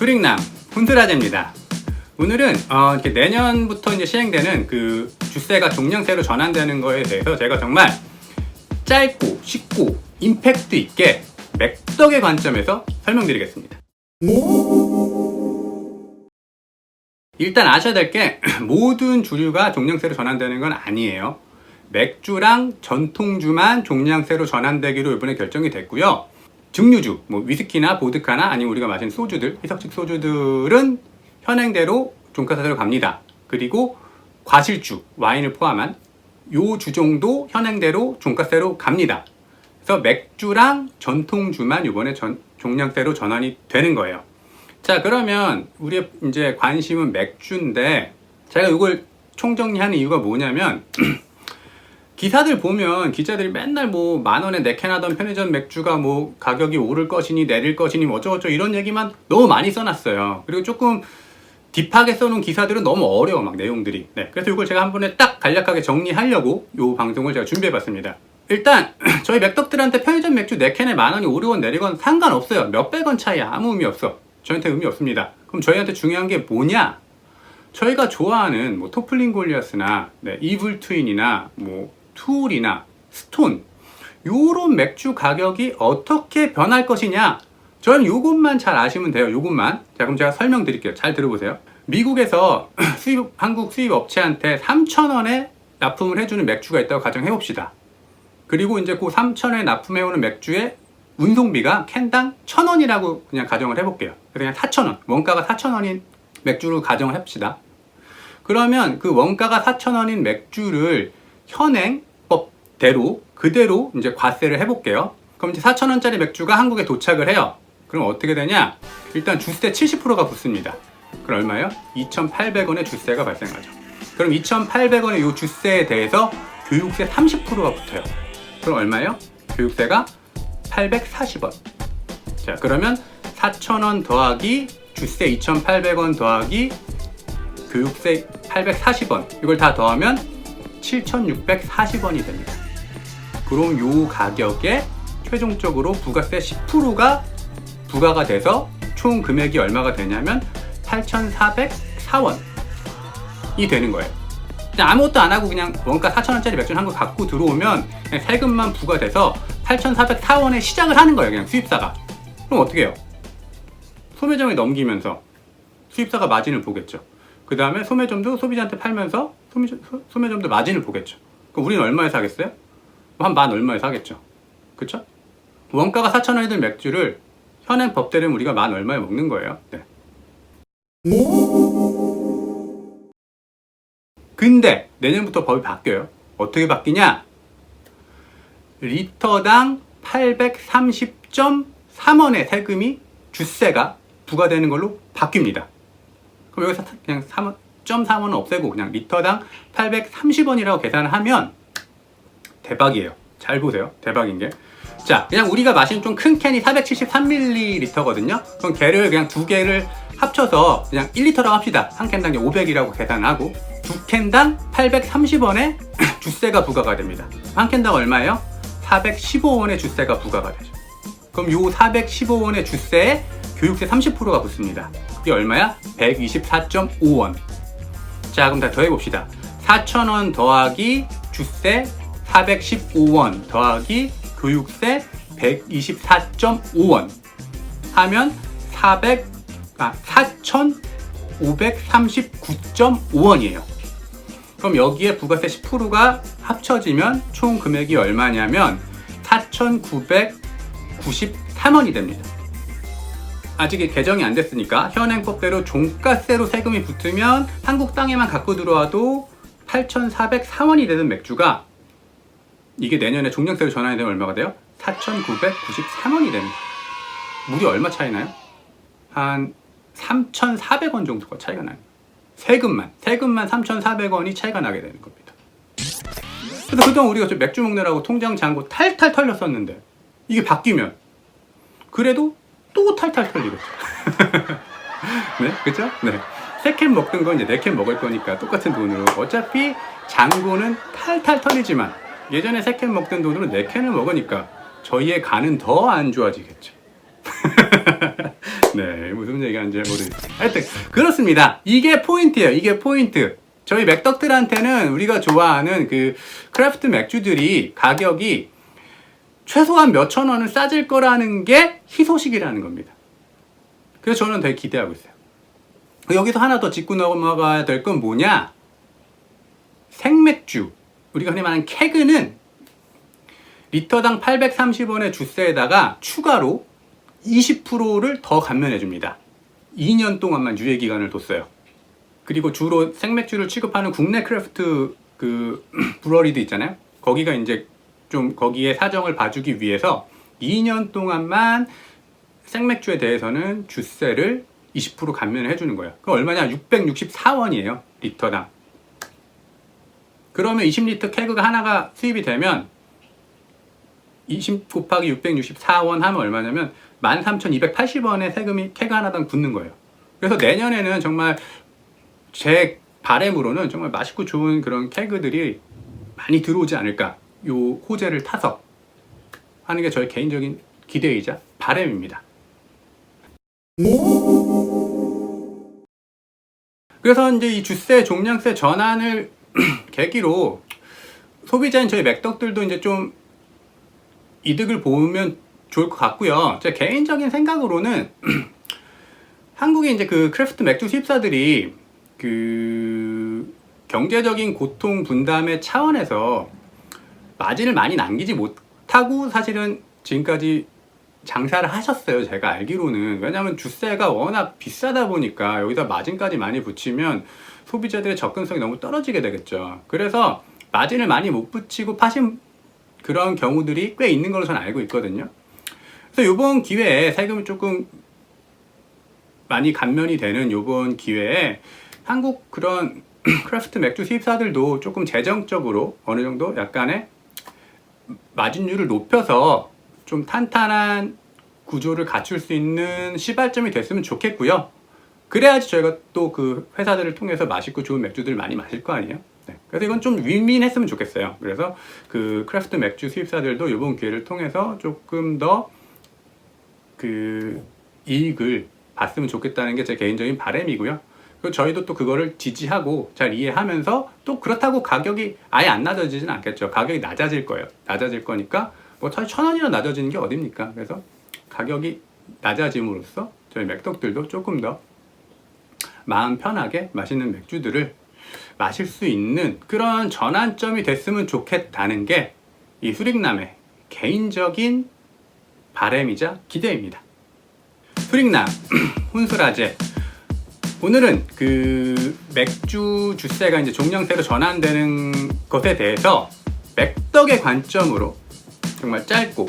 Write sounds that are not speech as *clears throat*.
수릭남 훈드라제입니다. 오늘은 어, 이렇게 내년부터 이제 시행되는 그 주세가 종량세로 전환되는 거에 대해서 제가 정말 짧고 쉽고 임팩트 있게 맥덕의 관점에서 설명드리겠습니다. 일단 아셔야 될 게 *clears throat* 모든 주류가 종량세로 전환되는 건 아니에요. 맥주랑 전통주만 종량세로 전환되기로 이번에 결정이 됐고요. 증류주, 뭐 위스키나 보드카나 아니면 우리가 마시는 소주들, 희석식 소주들은 현행대로 종가세로 갑니다. 그리고 과실주, 와인을 포함한 요 주종도 현행대로 종가세로 갑니다. 그래서 맥주랑 전통주만 이번에 전, 종량세로 전환이 되는 거예요. 자, 그러면 우리의 이제 관심은 맥주인데 제가 이걸 총정리하는 이유가 뭐냐면 *clears throat* 기사들 보면 기자들이 맨날 뭐 만 원에 네캔 하던 편의점 맥주가 뭐 가격이 오를 것이니 내릴 것이니 뭐 어쩌고저쩌고 이런 얘기만 너무 많이 써놨어요. 그리고 조금 딥하게 써놓은 기사들은 너무 어려워 막 내용들이. 네, 그래서 이걸 제가 한 번에 딱 간략하게 정리하려고 이 방송을 제가 준비해봤습니다. 일단 *clears throat* 저희 맥덕들한테 편의점 맥주 4캔에 만 원이 오르건 내리건 상관없어요. 몇백 원 차이 아무 의미 없어. 저한테 의미 없습니다. 그럼 저희한테 중요한 게 뭐냐? 저희가 좋아하는 뭐 토플링 골리아스나 네, 이블 트윈이나 뭐 투울이나 스톤 요런 맥주 가격이 어떻게 변할 것이냐? 저는 요것만 잘 아시면 돼요 요것만. 자 그럼 제가 설명드릴게요. 잘 들어보세요. 미국에서 *clears throat* 수입 한국 수입 업체한테 3,000원에 납품을 해주는 맥주가 있다고 가정해 봅시다. 그리고 이제 그 3,000원에 납품해 오는 맥주의 운송비가 캔당 1,000원이라고 그냥 가정을 해 볼게요. 그래서 그냥 4,000원 원가가 4,000원인 맥주로 가정을 해봅시다. 그러면 그 원가가 4,000원인 맥주를 현행법 대로 그대로 이제 과세를 해볼게요. 그럼 이제 4,000원짜리 맥주가 한국에 도착을 해요. 그럼 어떻게 되냐? 일단 주세 70%가 붙습니다. 그럼 얼마예요? 2,800원의 주세가 발생하죠. 그럼 2,800원의 이 주세에 대해서 교육세 30%가 붙어요. 그럼 얼마예요? 교육세가 840원. 자, 그러면 4,000원 더하기 주세 2,800원 더하기 교육세 840원. 이걸 다 더하면 7,640원이 됩니다. 그럼 요 가격에 최종적으로 부가세 10%가 부과가 돼서 총 금액이 얼마가 되냐면 8,404원이 되는 거예요. 그냥 아무것도 안 하고 그냥 원가 4,000원짜리 맥주를 한거 갖고 들어오면 세금만 부과돼서 8,404원에 시작을 하는 거예요. 그냥 수입사가. 그럼 어떻게 해요? 소매점에 넘기면서 수입사가 마진을 보겠죠. 그 다음에 소매점도 소비자한테 팔면서 소매점, 소- 소매점도 마진을 보겠죠. 그럼 우리는 얼마에 사겠어요? 한 만 얼마에 사겠죠. 그쵸? 원가가 4,000원이던 맥주를 현행 법대로 우리가 만 얼마에 먹는 거예요. 네. 근데 내년부터 법이 바뀌어요. 어떻게 바뀌냐? 리터당 830.3원의 세금이 주세가 부과되는 걸로 바뀝니다. 그럼 여기서 그냥 3원, 0.3원은 없애고 그냥 리터당 830원이라고 계산을 하면 대박이에요. 잘 보세요. 대박인 게. 자, 그냥 우리가 마시는 좀 큰 캔이 473ml거든요. 그럼 걔를 그냥 두 개를 합쳐서 그냥 1리터라고 합시다. 한 캔당 500이라고 계산하고 두 캔당 830원의 *clears throat* 주세가 부과가 됩니다. 한 캔당 얼마예요? 415원의 주세가 부과가 되죠. 그럼 요 415원의 주세에 교육세 30%가 붙습니다. 그게 얼마야? 124.5원. 자, 그럼 다 더해봅시다. 4,000원 더하기 주세 415원 더하기 교육세 124.5원 하면 400, 아, 4,539.5원이에요. 그럼 여기에 부가세 10%가 합쳐지면 총 금액이 얼마냐면 4,993원이 됩니다. 아직 개정이 안 됐으니까 현행법대로 종가세로 세금이 붙으면 한국 땅에만 갖고 들어와도 8,404원이 되는 맥주가 이게 내년에 종량세로 전환이 되면 얼마가 돼요? 4,993원이 됩니다. 무려 얼마 차이 나요? 한 3,400원 정도가 차이가 나요. 세금만, 세금만 3,400원이 차이가 나게 되는 겁니다. 그래서 그동안 우리가 저 맥주 먹느라고 통장 잔고 탈탈 털렸었는데 이게 바뀌면 그래도 또 탈탈 털리겠죠. *laughs* 네, 그죠? 네. 세캔 먹던 건 이제 네 캔 먹을 거니까 똑같은 돈으로 어차피 잔고는 탈탈 털리지만 예전에 세 캔 먹던 돈으로 네 캔을 먹으니까 저희의 간은 더 안 좋아지겠죠. *laughs* 네, 무슨 얘기하는지 모르겠어요. 하여튼 그렇습니다. 이게 포인트예요. 이게 포인트. 저희 맥덕들한테는 우리가 좋아하는 그 크래프트 맥주들이 가격이 최소한 몇천 원은 싸질 거라는 게 희소식이라는 겁니다. 그래서 저는 되게 기대하고 있어요. 여기서 하나 더 짚고 넘어가야 될 건 뭐냐? 생맥주. 우리가 흔히 말하는 케그는 리터당 830원의 주세에다가 추가로 20%를 더 감면해 줍니다. 2년 동안만 유예 기간을 뒀어요. 그리고 주로 생맥주를 취급하는 국내 크래프트 그 *clears throat* 브러리도 있잖아요. 거기가 이제 좀 거기에 사정을 봐주기 위해서 2년 동안만 생맥주에 대해서는 주세를 20% 감면을 해주는 거예요. 그 얼마냐? 664원이에요. 리터당. 그러면 20리터 케그가 하나가 수입이 되면 20 곱하기 664원 하면 얼마냐면 13,280원의 세금이 케그 하나당 붙는 거예요. 그래서 내년에는 정말 제 바램으로는 정말 맛있고 좋은 그런 케그들이 많이 들어오지 않을까. 요 호재를 타서 하는 게 저의 개인적인 기대이자 바램입니다. 그래서 이제 이 주세 종량세 전환을 *clears throat* 계기로 소비자인 저희 맥덕들도 이제 좀 이득을 보면 좋을 것 같고요. 제 개인적인 생각으로는 *clears throat* 한국의 이제 그 크래프트 맥주 수입사들이 그 경제적인 고통 분담의 차원에서 마진을 많이 남기지 못하고 사실은 지금까지 장사를 하셨어요. 제가 알기로는. 왜냐하면 주세가 워낙 비싸다 보니까 여기다 마진까지 많이 붙이면 소비자들의 접근성이 너무 떨어지게 되겠죠. 그래서 마진을 많이 못 붙이고 파신 그런 경우들이 꽤 있는 걸로 저는 알고 있거든요. 그래서 이번 기회에 세금이 조금 많이 감면이 되는 이번 기회에 한국 그런 *clears throat* 크래프트 맥주 수입사들도 조금 재정적으로 어느 정도 약간의 마진율을 높여서 좀 탄탄한 구조를 갖출 수 있는 시발점이 됐으면 좋겠고요. 그래야지 저희가 또 그 회사들을 통해서 맛있고 좋은 맥주들 많이 마실 거 아니에요? 네. 그래서 이건 좀 윈윈했으면 좋겠어요. 그래서 그 크래프트 맥주 수입사들도 이번 기회를 통해서 조금 더 그 이익을 봤으면 좋겠다는 게 제 개인적인 바람이고요. 그리고 저희도 또 그거를 지지하고 잘 이해하면서 또 그렇다고 가격이 아예 안 낮아지진 않겠죠. 가격이 낮아질 거예요. 낮아질 거니까 뭐 사실 천 원이나 낮아지는 게 어딥니까? 그래서 가격이 낮아짐으로써 저희 맥덕들도 조금 더 마음 편하게 맛있는 맥주들을 마실 수 있는 그런 전환점이 됐으면 좋겠다는 게 이 수릭남의 개인적인 바램이자 기대입니다. 수릭남 *clears throat* 훈수라제 오늘은 그 맥주 주세가 이제 종량세로 전환되는 것에 대해서 맥덕의 관점으로 정말 짧고